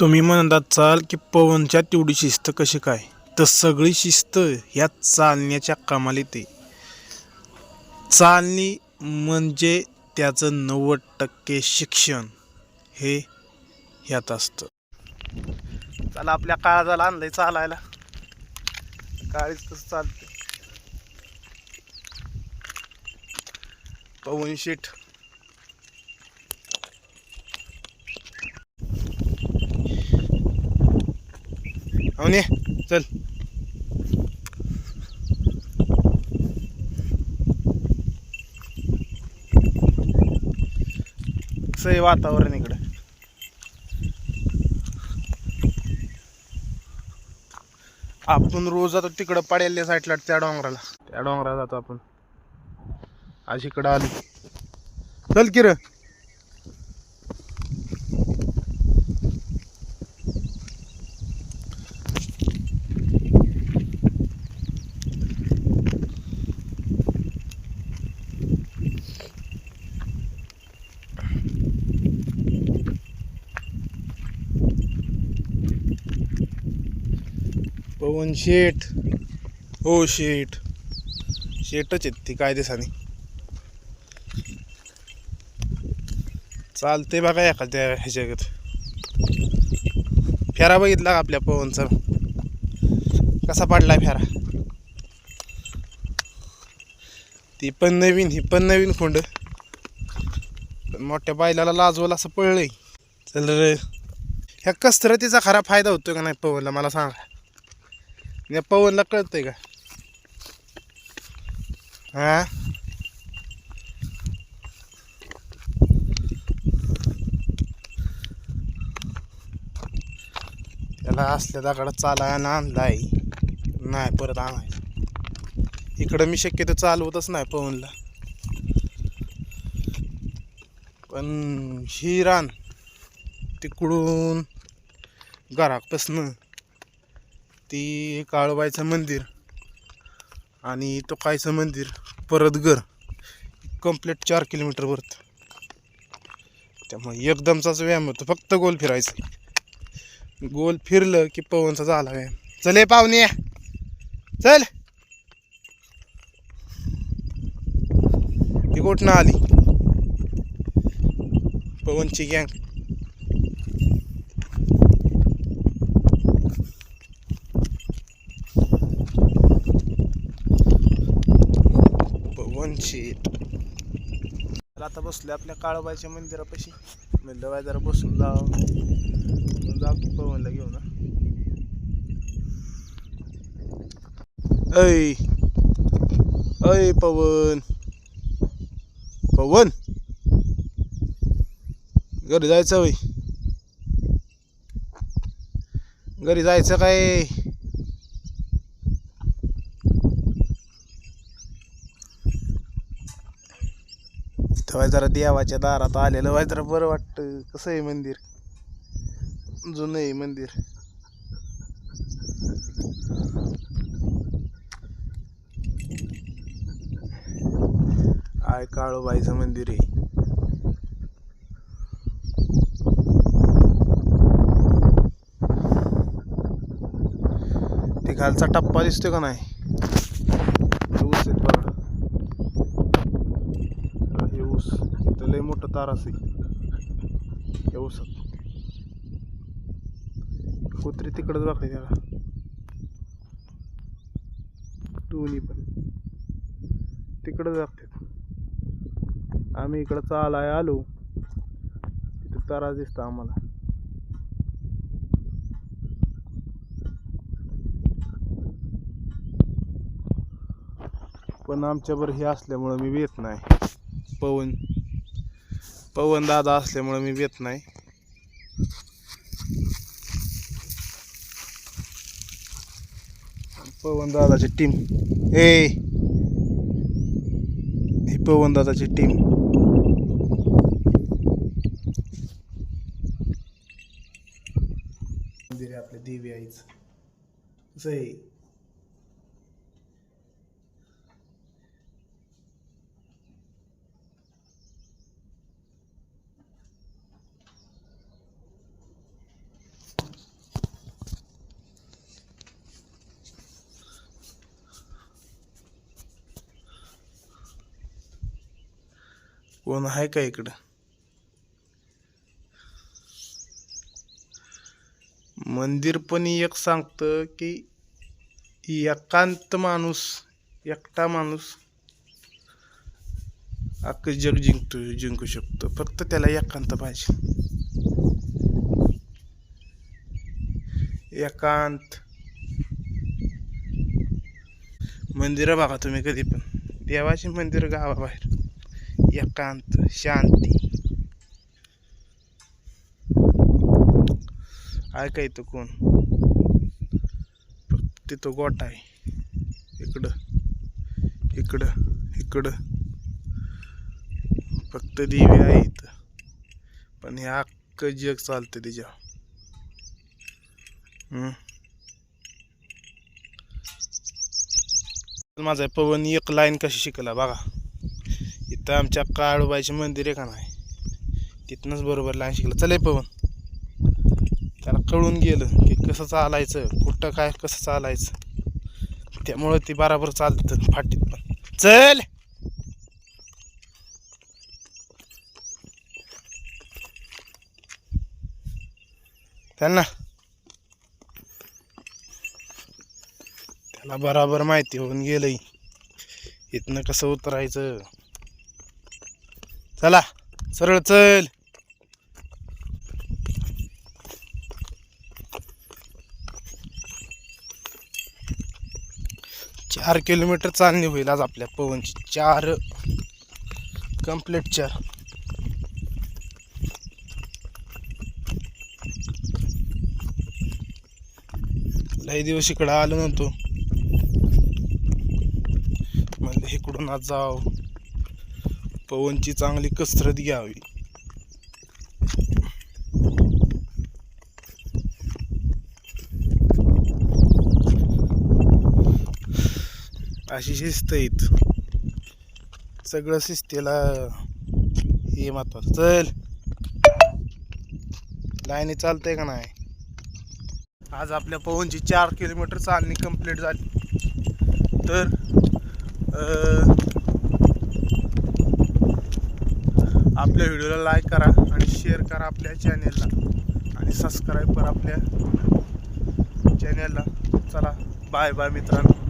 तुम्ही म्हणत चाल की पवनच्या तेवढी शिस्त कशी काय? तर सगळी शिस्त ह्या चालण्याच्या कामाला येते. चालणी म्हणजे त्याचं नव्वद टक्के शिक्षण. हे ह्यात असतं. चला आपल्या काळजाला आणलंय चालायला. काळीच कसं चालते पवन शेठ. अवने चल सही वातावरण इकडं. आपण रोज जातो तिकडं पडेल साईडला त्या डोंगराला. त्या डोंगराला जातो आपण. आज इकडं आलो. चल की पवन शेठ. हो शेठ. शेटच आहेत ती काय दिसानी चालते बघा एखाद्या ह्याच्यागत. फेरा बघितला का आपल्या पवनचा? कसा पडलाय फेरा? ती पण नवीन ही पण नवीन खोंड. मोठ्या बैलाला लाजवल असं पळलंय. चल रे. ह्या कसरतीचा खरा फायदा होतोय का नाही पवनला? मला सांगा. या पवनला कळतंय का? हा? त्याला असल्या दगडात चालायला आणलाय. नाही परत आणाय इकडं मी शक्यतो चालवतच नाही पवनला. पण ही रान तिकडून घरापासनं ती काळूबाईचं मंदिर आणि तो कायचं मंदिर परत घर. कंप्लीट चार किलोमीटरवरत त्यामुळे एकदमचाच व्यायाम होतो. फक्त गोल फिरायचं. गोल फिरलं की पवनचा झाला व्यायाम. चल ये पाहुणे या. चल. ती कुठनं आली? पवनची गँग शेत तर आता बसले आपल्या काळोबाईच्या मंदिरापाशी. म्हणलं बाय जरा बसून जाव. मग जाऊ की पवनला घेऊ ना ऐ ऐ पवन. पवन? घरी जायचं होय? घरी जायचं काय? तेव्हा जरा देवाच्या दारात आलेलं व्हाय जरा बरं वाटतं. कसं आहे मंदिर? जुनं आहे मंदिर. आय काळूबाईचं मंदिर आहे. ते खालचा टप्पा दिसतोय का नाही हे ऊस आहेत बघा हा, हे ऊस इथं लय मोठं तार असे हे ऊसात कुत्री तिकडंच बघते त्याला. दोन्ही पण. तिकडंच बघतात आम्ही इकडं चालाय आलो. तिथं तारा दिसतं आम्हाला. पण आमच्यावर हे असल्यामुळं मी येत नाही. पवन. पवन दादा असल्यामुळं मी येत नाही. पवन दादाची टीम ए! ही पवन दादाची टीम मंदिर आहे आपल्या देवी आईचं. कसं आहे? कोण आहे का इकडं? मंदिर पण एक सांगतं की एकांत माणूस एकटा माणूस अख्खं जग जिंकतो जिंकू शकतो. फक्त त्याला एकांत पाहिजे. एकांत. मंदिरं बघा तुम्ही कधी पण. देवाची मंदिर गावाबाहेर. एकांत शांती आहे इथं कोण फक्त तिथं गोठा आहे इकडं इकडं इकडं फक्त देवी आहे इथं पण हे अख्खं जग चालतं तिच्या माझा पवन एक लाईन कशी शिकला बघा इथं आमच्या काळूबाईचे मंदिर आहे का नाही? तिथनंच बरोबर लहान शिकलं. चले पवन. त्याला कळून गेलं की कसं चालायचं कुठं काय कसं चालायचं. त्यामुळं ती बराबर चालतं फाटीत पण. चल! त्यांना त्याला बराबर माहिती होऊन गेलं इथनं कसं उतरायचं? चला सरळ चल. चार किलोमीटर चालणी होईल आज आपल्या पवनची. चार. कंप्लीट चार. लई दिवस इकडं आलो नव्हतो. म्हणजे इकडून आज जाव. पवनची चांगली कसरत घ्यावी. अशी शिस्त येत सगळं शिस्तीला हे महत्वाचं. चल. लाईनी चालतंय का नाही? आज आपल्या पवनची चार किलोमीटर चालणी कंप्लीट झाली. तर आपल्या व्हिडिओला लाईक करा आणि शेअर करा आपल्या चॅनेलला आणि सबस्क्राईब करा आपल्या चॅनेलला चला बाय बाय मित्रांनो.